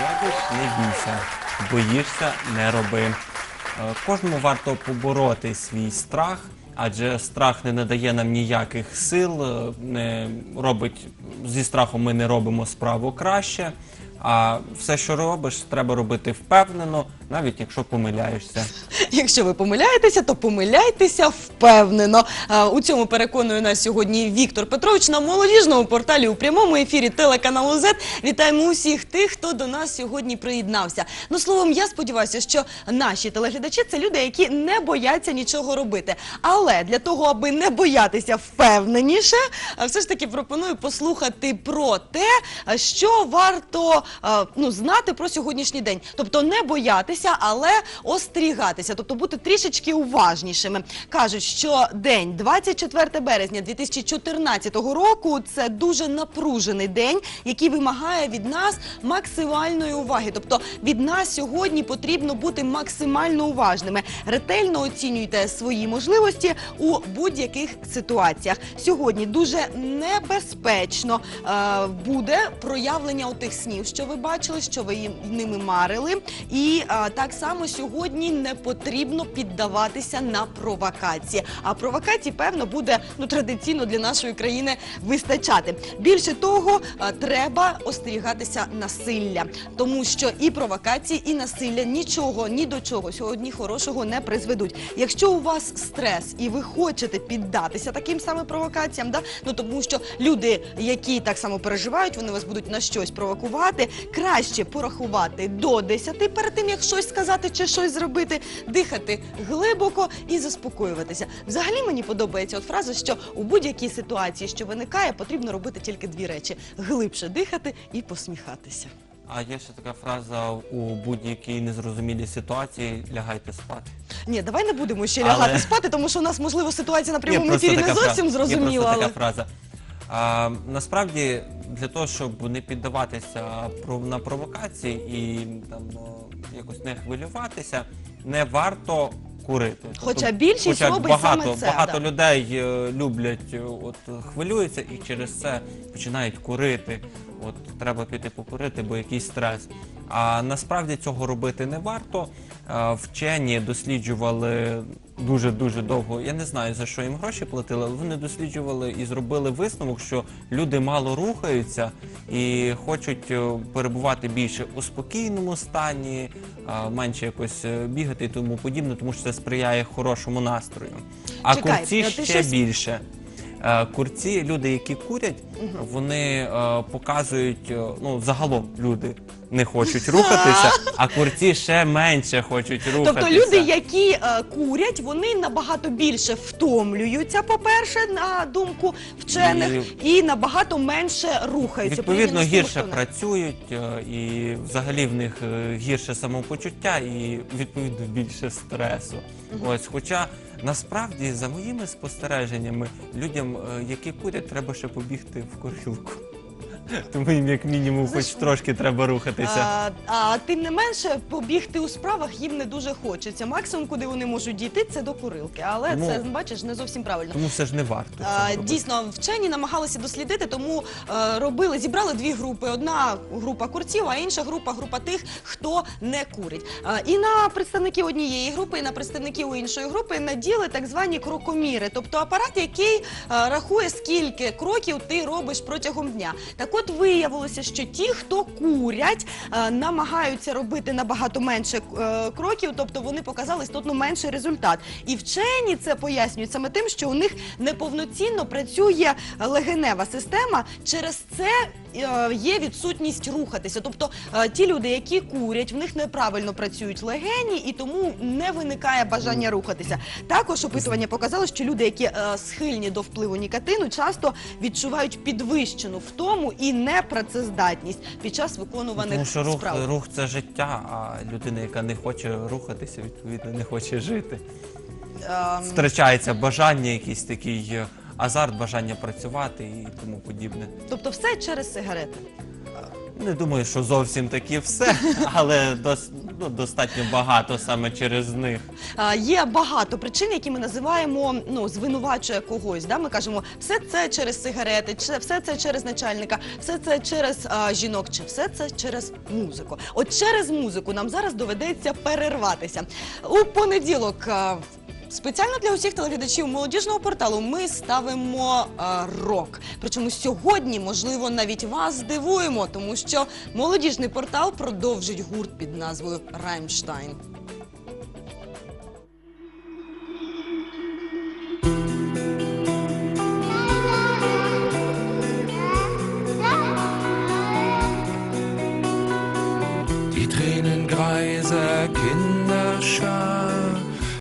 Робиш, не бійся, боїшся, не роби. Е, Кожному варто побороти свій страх, адже страх не надає нам ніяких сил, е, не робить зі страхом ми не робимо справу краще. А все, що робиш, треба робити впевнено, навіть якщо помиляєшся. Якщо ви помиляєтеся, то помиляйтеся впевнено. У цьому переконує нас сьогодні Віктор Петрович на молодіжному порталі у прямому ефірі телеканалу Z. Вітаємо усіх тих, хто до нас сьогодні приєднався. Ну словом, я сподіваюся, що наші телеглядачі це люди, які не бояться нічого робити. Але для того, аби не боятися впевненіше, все ж таки пропоную послухати про те, що варто ну, знати про сьогоднішній день. Тобто не боятися, але остерігатися, тобто бути трішечки уважнішими. Кажуть, що день 24 березня 2014 року це дуже напружений день, який вимагає від нас максимальної уваги. Тобто від нас сьогодні потрібно бути максимально уважними. Ретельно оцінюйте свої можливості у будь-яких ситуаціях. Сьогодні дуже небезпечно е, буде проявлення отих снів, що ви бачили, що ви ними марили. І так само сьогодні не потрібно піддаватися на провокації. А провокацій, певно, буде ну традиційно для нашої країни вистачати. Більше того, треба остерігатися насилля, тому що і провокації, і насилля нічого ні до чого сьогодні хорошого не призведуть. Якщо у вас стрес і ви хочете піддатися таким саме провокаціям, да ну тому що люди, які так само переживають, вони вас будуть на щось провокувати. Краще порахувати до 10 перед тим, як щось сказати чи щось зробити, дихати глибоко і заспокоюватися. Взагалі мені подобається от фраза, що у будь-якій ситуації, що виникає, потрібно робити тільки дві речі: глибше дихати і посміхатися. А є ще така фраза у будь-якій незрозумілій ситуації лягайте спати. Ні, давай не будемо ще Але- лягати спати, тому що у нас можливо ситуація на прямому Є ефірі не фраза. зовсім Є зрозуміла. просто Але така фраза. А, насправді, для того, щоб не піддаватися на провокації і там якось не хвилюватися, не варто курити. Хоча більшість хоча робить багато, саме це, багато да. людей е, люблять, е, от хвилюються і через це починають курити. От треба піти покурити, бо якийсь стрес. А насправді цього робити не варто. Е, Вчені досліджували дуже дуже довго. Я не знаю за що їм гроші платили, але вони досліджували і зробили висновок, що люди мало рухаються і хочуть е, перебувати більше у спокійному стані, е, менше якось е, бігати і тому подібне, тому що це сприяє хорошому настрою. А Чекай, курці ще щось- більше. Курці, люди, які курять, вони показують, ну загалом люди не хочуть рухатися, а курці ще менше хочуть рухатися. Тобто люди, які е, курять, вони набагато більше втомлюються, по-перше, на думку вчених, і, набагато менше рухаються. Відповідно, порівняно з тими, гірше хто не. працюють, е, і взагалі в них е, гірше самопочуття і відповідно більше стресу. Ось, хоча насправді, за моїми спостереженнями, людям, е, які курять, треба ще побігти в курилку. Тому їм як мінімум хоч трошки треба рухатися. А, а тим не менше, побігти у справах їм не дуже хочеться. Максимум, куди вони можуть дійти, це до курилки. Але Тому- це бачиш не зовсім правильно. Тому все ж не варто. цього А, робити. Дійсно, вчені намагалися дослідити, тому е, робили, зібрали дві групи: одна група курців, а інша група група тих, хто не курить. І на представників однієї групи, і на представників іншої групи наділи так звані крокоміри, тобто апарат, який е, рахує, скільки кроків ти робиш протягом дня. Так от виявилося, що ті, хто курять, е, намагаються робити набагато менше е, кроків, тобто вони показали істотно менший результат. І вчені це пояснюють саме тим, що у них неповноцінно працює легенева система. Через це е, є відсутність рухатися. Тобто е, ті люди, які курять, в них неправильно працюють легені, і тому не виникає бажання рухатися. Також опитування показало, що люди, які е, схильні до впливу нікотину, часто відчувають підвищену втому і непрацездатність під час виконуваних Тому що рух, справ. рух це життя, а людина, яка не хоче рухатися, відповідно не хоче жити. Ем, Втрачається бажання, якийсь такий е, азарт, бажання працювати і тому подібне. Тобто все через сигарети. Не думаю, що зовсім таки все, але дос, ну, достатньо багато саме через них. А, Є багато причин, які ми називаємо ну звинувачує когось. Да? Ми кажемо, все це через сигарети, чи все це через начальника, все це через а, жінок, чи все це через музику. От через музику нам зараз доведеться перерватися у понеділок. а, Спеціально для усіх телеглядачів молодіжного порталу ми ставимо а, рок. Причому сьогодні, можливо, навіть вас здивуємо, тому що молодіжний портал продовжить гурт під назвою Раймштайн. Kinderschar